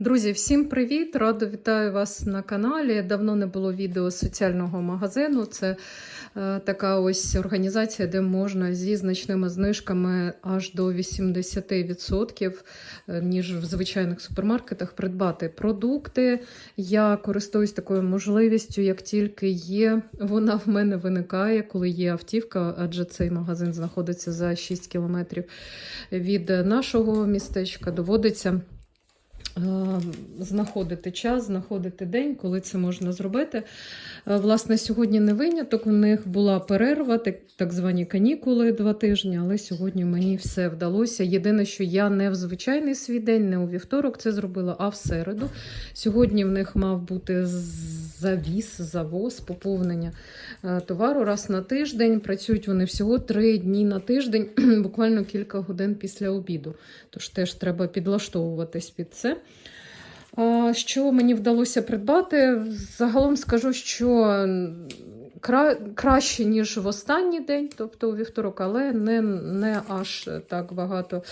Друзі, всім привіт! Радо вітаю вас на каналі. Давно не було відео соціального магазину. Це е, така ось організація, де можна зі значними знижками аж до 80%, е, ніж в звичайних супермаркетах, придбати продукти. Я користуюсь такою можливістю, як тільки є. Вона в мене виникає, коли є автівка, адже цей магазин знаходиться за 6 кілометрів від нашого містечка. Доводиться. Е, знаходити час, знаходити день, коли це можна зробити. Е, Власне, сьогодні не виняток. У них була перерва, так, звані канікули два тижні, але сьогодні мені все вдалося. Єдине, що я не в звичайний свій день, не у вівторок це зробила, а в середу. Сьогодні в них мав бути завіс, завоз, поповнення е, товару раз на тиждень. Працюють вони всього три дні на тиждень, буквально кілька годин після обіду. Тож теж треба підлаштовуватись під це. Що мені вдалося придбати? Загалом скажу, що кра... краще, ніж в останній день, тобто у вівторок, але не, не аж так багато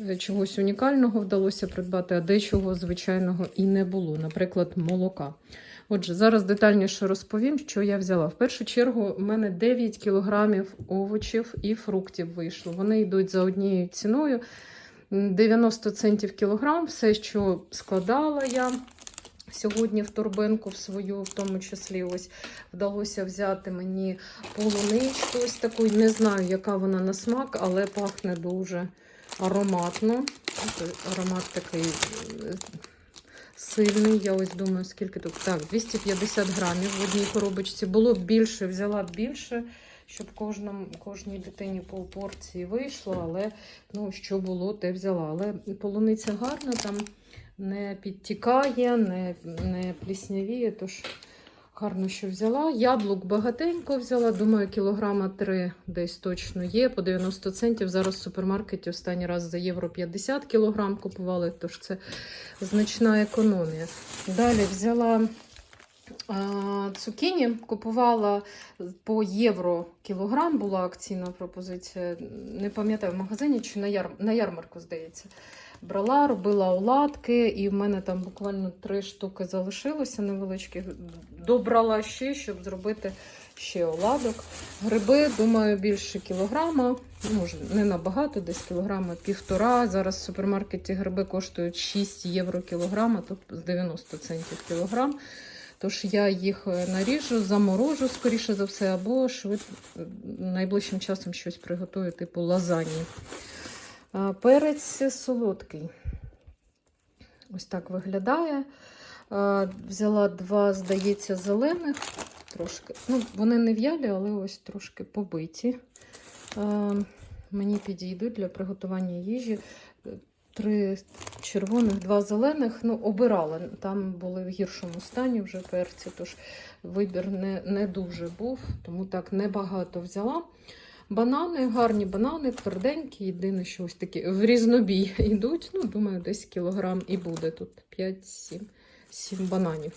е, чогось унікального вдалося придбати, а дечого звичайного і не було, наприклад, молока. Отже, зараз детальніше розповім, що я взяла. В першу чергу, в мене 9 кілограмів овочів і фруктів вийшло. Вони йдуть за однією ціною. 90 центів кілограм, все, що складала я сьогодні в торбинку в свою, в тому числі, ось вдалося взяти мені полуничку. Ось таку, не знаю, яка вона на смак, але пахне дуже ароматно. Аромат такий е, сильний. Я ось думаю, скільки тут. Так, 250 грамів в одній коробочці. Було б більше, взяла б більше щоб кожному, кожній дитині по порції вийшло, але ну, що було, те взяла. Але полуниця гарна, там не підтікає, не не пліснявіє, тож гарно, що взяла. Яблук багатенько взяла, думаю, кілограма 3 десь точно є. По 90 центів. Зараз в супермаркеті останній раз за євро 50 кілограм купували, тож це значна економія. Далі взяла. Цукіні купувала по євро кілограм, була акційна пропозиція. Не пам'ятаю в магазині чи на яр... на ярмарку, здається. Брала, робила оладки, і в мене там буквально три штуки залишилося невеличких. Добрала ще, щоб зробити ще оладок. Гриби, думаю, більше кілограма. Може, не набагато, десь кілограма півтора. Зараз в супермаркеті гриби коштують 6 євро кілограма, тобто з 90 центів кілограм. Тож я їх е, наріжу, заморожу, скоріше за все, або швидко найближчим часом щось приготую, типу лазані. Перець солодкий. Ось так виглядає. Взяла два, здається, зелених. Трошки. Ну, Вони не в'ялі, але ось трошки побиті. Мені підійдуть для приготування їжі три червоних, два зелених. Ну, обирала. Там були в гіршому стані вже перці, тож вибір не не дуже був, тому так небагато взяла. Банани, гарні банани, тверденькі. Єдине, що ось такі в різнобій йдуть. Ну, думаю, десь кілограм і буде. Тут 5-7 бананів.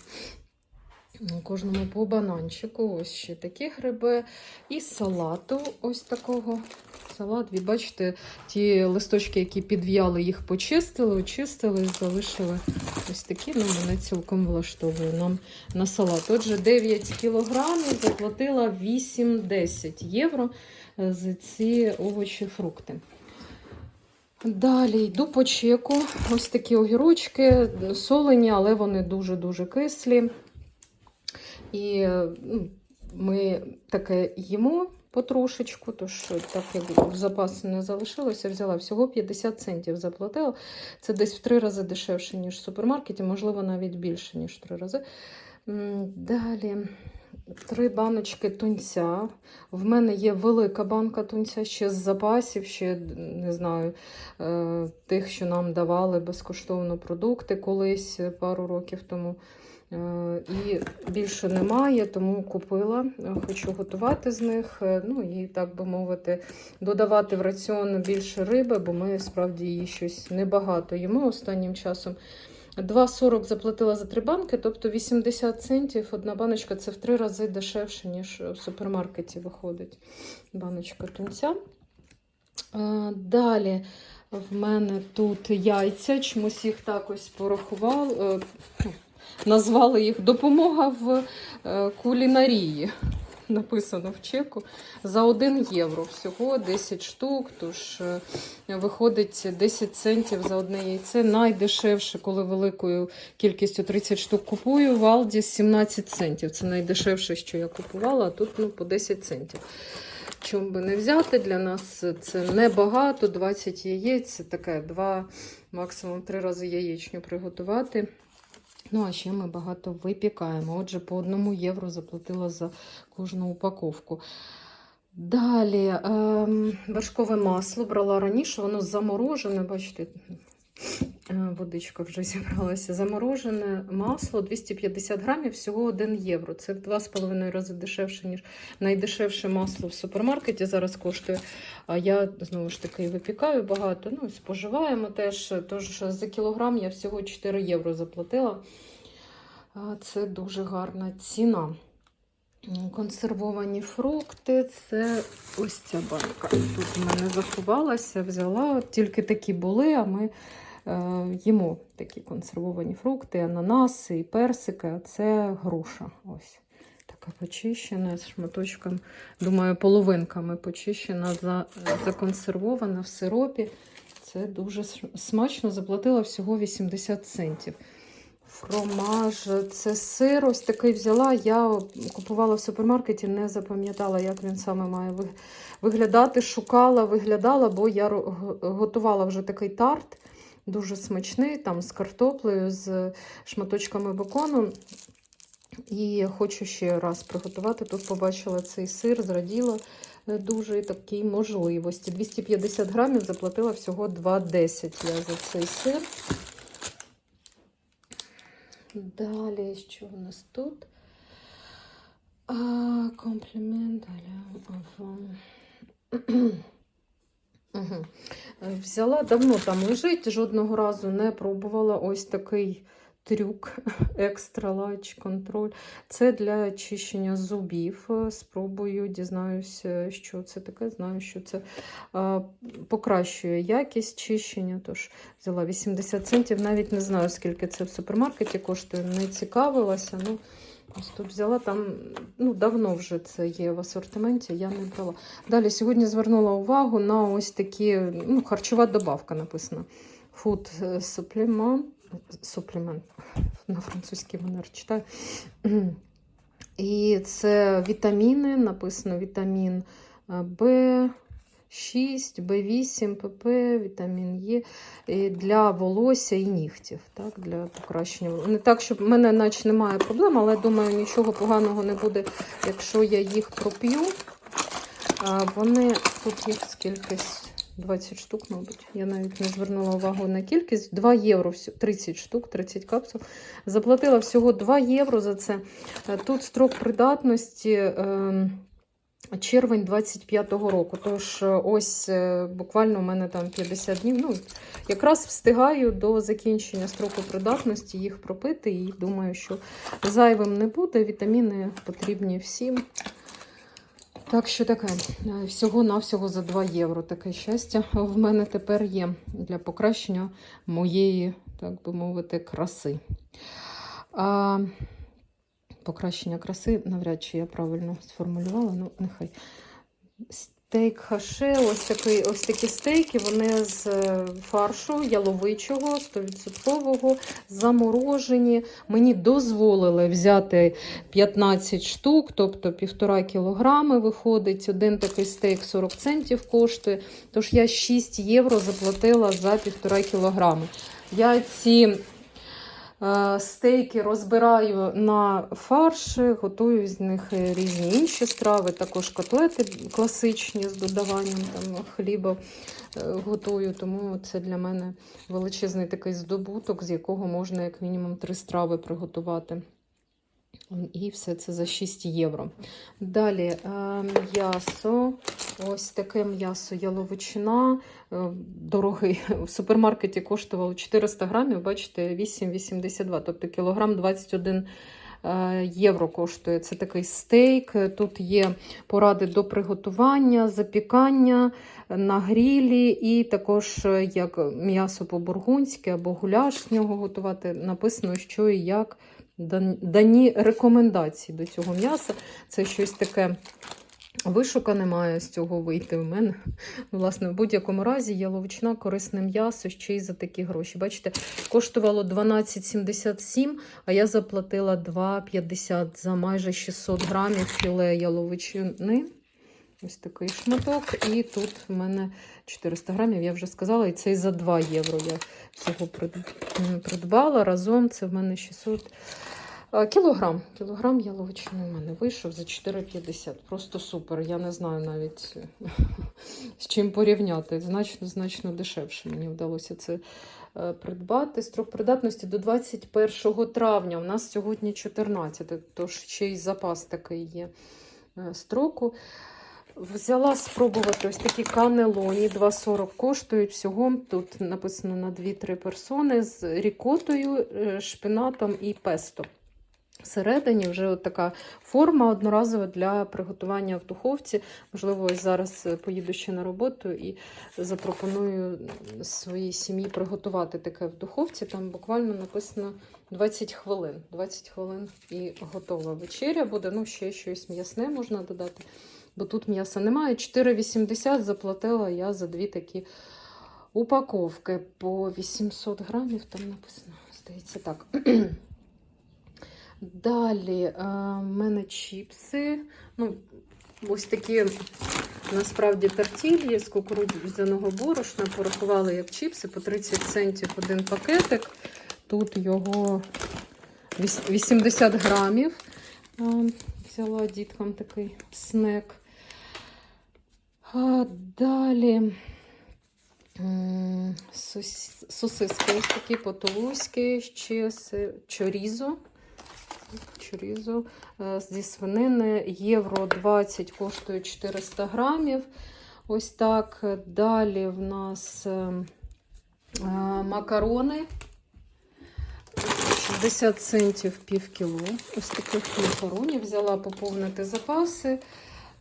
Кожному по бананчику, ось ще такі гриби. І салату ось такого. Салат, ви бачите, ті листочки, які підв'яли, їх почистили, очистили, залишили ось такі. Ну, мене цілком влаштовує нам на салат. Отже, 9 кілограмів заплатила 8-10 євро за ці овочі, фрукти. Далі йду по чеку. Ось такі огірочки, солені, але вони дуже-дуже кислі. І ну, ми таке їмо потрошечку, тож так як в запасі не залишилося, взяла всього 50 центів заплатила. Це десь в три рази дешевше, ніж в супермаркеті, можливо, навіть більше, ніж в три рази. Далі три баночки тунця. В мене є велика банка тунця ще з запасів, ще не знаю, е, тих, що нам давали безкоштовно продукти колись пару років тому. Е, і більше немає, тому купила, е, хочу готувати з них. Е, ну і, так би мовити, додавати в раціон більше риби, бо ми справді її щось небагато їмо останнім часом. 2,40 заплатила за три банки, тобто 80 центів. Одна баночка це в три рази дешевше, ніж в супермаркеті виходить баночка тунця. Далі В мене тут яйця, чомусь їх так ось порахував. Назвали їх допомога в е, кулінарії. Написано в чеку за 1 євро. Всього 10 штук. Тож е, виходить 10 центів за одне яйце. Найдешевше, коли великою кількістю 30 штук купую. В Алді 17 центів. Це найдешевше, що я купувала, а тут ну, по 10 центів. Чому би не взяти для нас це небагато, 20 яєць, це таке два, максимум три рази яєчню приготувати. Ну, а ще ми багато випікаємо. Отже, по одному євро заплатила за кожну упаковку. Далі ем, вершкове масло брала раніше, воно заморожене, бачите, водичка вже зібралася. Заморожене масло 250 грамів, всього 1 євро. Це в 2,5 рази дешевше, ніж найдешевше масло в супермаркеті зараз коштує. А я знову ж таки випікаю багато. Ну, споживаємо теж. Тож за кілограм я всього 4 євро заплатила. Це дуже гарна ціна. Консервовані фрукти це ось ця банка. Тут в мене заховалася, взяла. Тільки такі були, а ми е, їмо такі консервовані фрукти, ананаси і персики, а це груша. Ось така почищена з шматочком, думаю, половинками почищена, законсервована в сиропі. Це дуже смачно. Заплатила всього 80 центів. Фромаж, це сир, ось такий взяла. Я купувала в супермаркеті, не запам'ятала, як він саме має виглядати. Шукала, виглядала, бо я готувала вже такий тарт, дуже смачний, там з картоплею, з шматочками бекону. І хочу ще раз приготувати. Тут побачила цей сир, зраділа е, дуже такій можливості. 250 грамів заплатила всього 2,10 я за цей сир. Далі, що у нас тут? А, комплімент. Угу. Взяла давно там лежить, жодного разу не пробувала ось такий трюк екстра лач контроль. Це для очищення зубів. Спробую, дізнаюся, що це таке. Знаю, що це покращує якість чищення. Тож взяла 80 центів. Навіть не знаю, скільки це в супермаркеті коштує. Не цікавилася. Ну, ось тут взяла там ну, давно вже це є в асортименті, я не брала. Далі сьогодні звернула увагу на ось такі ну, харчова добавка написана. Food supplement. Supplement. На французькій манер читаю. І це вітаміни, написано вітамін В. 6, В8, ПП, вітамін Е для волосся і нігтів, так, для покращення. Не так, щоб в мене наче немає проблем, але думаю, нічого поганого не буде, якщо я їх проп'ю. Вони тут їх скільки 20 штук, мабуть. Я навіть не звернула увагу на кількість. 2 євро, 30 штук, 30 капсул. Заплатила всього 2 євро за це. Е, Тут строк придатності. ем, Червень 25-го року. Тож е, ось е, буквально у мене там 50 днів. Ну, якраз встигаю до закінчення строку придатності їх пропити, і думаю, що зайвим не буде. Вітаміни потрібні всім. Так що таке, е, всього-навсього за 2 євро таке щастя в мене тепер є для покращення моєї, так би мовити, краси. А, покращення краси, навряд чи я правильно сформулювала, ну нехай. Стейк хаше, ось, такий, ось такі стейки, вони з е, фаршу яловичого, 100%, заморожені. Мені дозволили взяти 15 штук, тобто півтора кілограми виходить. Один такий стейк 40 центів коштує. Тож я 6 євро заплатила за півтора кілограми. Я ці Стейки розбираю на фарші, готую з них різні інші страви, також котлети класичні з додаванням там, хліба е, готую. Тому це для мене величезний такий здобуток, з якого можна як мінімум три страви приготувати. І все це за 6 євро. Далі е, м'ясо. Ось таке м'ясо яловичина. Е, дорогий. В супермаркеті коштувало 400 грамів, бачите, 8,82, тобто кілограм 21 е, євро коштує. Це такий стейк. Тут є поради до приготування, запікання, на грілі, і також е, як м'ясо по-бургунськи або гуляш з нього готувати. Написано, що і як дані рекомендації до цього м'яса. Це щось таке вишукане має з цього вийти в мене. Власне, в будь-якому разі яловична корисне м'ясо ще й за такі гроші. Бачите, коштувало 12,77, а я заплатила 2,50 за майже 600 грамів філе яловичини. Ось такий шматок. І тут в мене 400 грамів, я вже сказала, і це за 2 євро я всього придбала. Разом це в мене 600 а, кілограм. Кілограм яловичини в мене вийшов за 4,50. Просто супер. Я не знаю навіть з чим порівняти. Значно, значно дешевше мені вдалося це е, придбати. Строк придатності до 21 травня. У нас сьогодні 14, тож ще й запас такий є е, строку. Взяла спробувати ось такі канелоні, 2,40 коштують всього. Тут написано на 2-3 персони з рікотою, е, шпинатом і песто. Всередині вже така форма одноразова для приготування в духовці. Можливо, ось зараз е, поїду ще на роботу і запропоную своїй сім'ї приготувати таке в духовці. Там буквально написано 20 хвилин. 20 хвилин і готова вечеря буде. Ну, ще щось м'ясне можна додати, бо тут м'яса немає. 4,80 заплатила я за дві такі упаковки по 800 грамів. Там написано, здається, так. Далі е, в мене чіпси. Ну, ось такі насправді тартілі з кукурудзяного борошна. Порахували як чіпси по 30 центів один пакетик. Тут його 80 грамів. Е, Взяла діткам такий снек. А далі сосиски ось такі з чорізо. Чорізо е, зі свинини. Євро 20 коштує 400 грамів. Ось так. Далі в нас е, е, макарони. 60 центів пів кіло. Ось таких макаронів. Взяла поповнити запаси.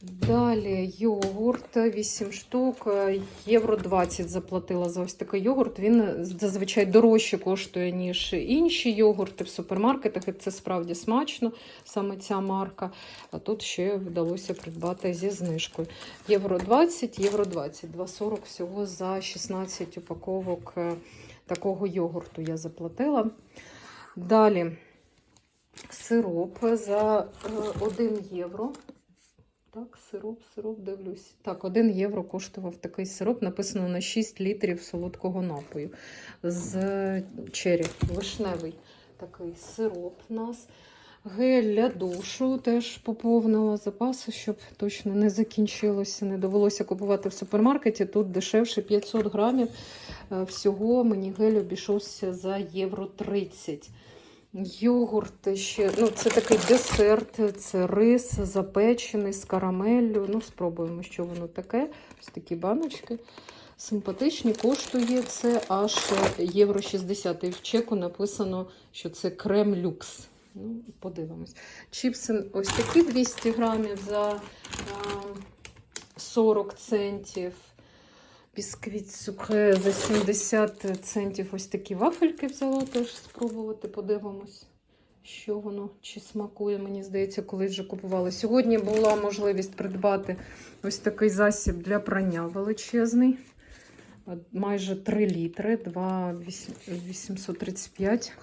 Далі йогурт 8 штук, е, євро 20 заплатила за ось такий йогурт. Він зазвичай дорожче коштує, ніж інші йогурти в супермаркетах. І це справді смачно, саме ця марка. А тут ще вдалося придбати зі знижкою. Євро 20, євро 20, 2,40 всього за 16 упаковок е, такого йогурту я заплатила. Далі сироп за е, 1 євро. Так, сироп, сироп, дивлюсь. Так, 1 євро коштував такий сироп, написано на 6 літрів солодкого напою. З чері, вишневий такий сироп у нас. Гель для душу теж поповнила запаси, щоб точно не закінчилося, не довелося купувати в супермаркеті. Тут дешевше 500 грамів. Е, Всього мені гель обійшовся за євро 30. Йогурт ще, ну це такий десерт, це рис запечений з карамеллю. Ну, спробуємо, що воно таке. Ось такі баночки. Симпатичні, коштує це аж євро 60. І в чеку написано, що це крем люкс. Ну, подивимось. Чіпси ось такі 200 грамів за 40 центів. Бісквіт сухе за 70 центів. Ось такі вафельки взяла теж спробувати. Подивимось, що воно чи смакує. Мені здається, колись вже купували. Сьогодні була можливість придбати ось такий засіб для прання величезний. Майже 3 літри, 2 835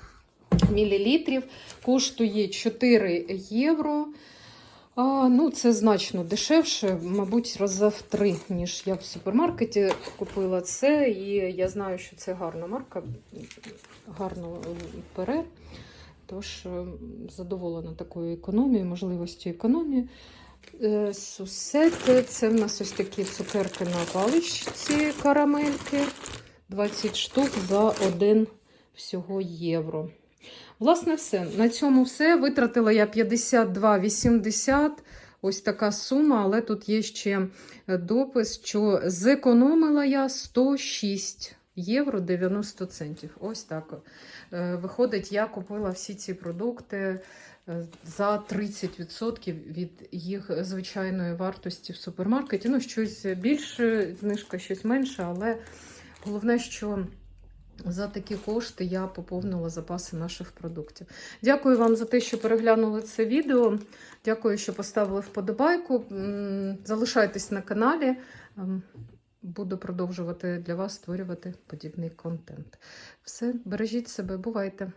мілілітрів. Коштує 4 євро. А, ну, це значно дешевше, мабуть, раза в три, ніж я в супермаркеті купила це. І я знаю, що це гарна марка, гарно бере. Тож е, задоволена такою економією, можливістю економії. Е, Сусети це в нас ось такі цукерки на паличці карамельки. 20 штук за 1 всього євро. Власне, все. На цьому все. Витратила я 52,80. Ось така сума, але тут є ще допис, що зекономила я 106 євро 90 центів. Ось так. Е, Виходить, я купила всі ці продукти е, за 30% від їх звичайної вартості в супермаркеті. Ну, щось більше, знижка, щось менше, але головне, що за такі кошти я поповнила запаси наших продуктів. Дякую вам за те, що переглянули це відео. Дякую, що поставили вподобайку. Залишайтесь на каналі. Ем, Буду продовжувати для вас створювати подібний контент. Все, бережіть себе, бувайте!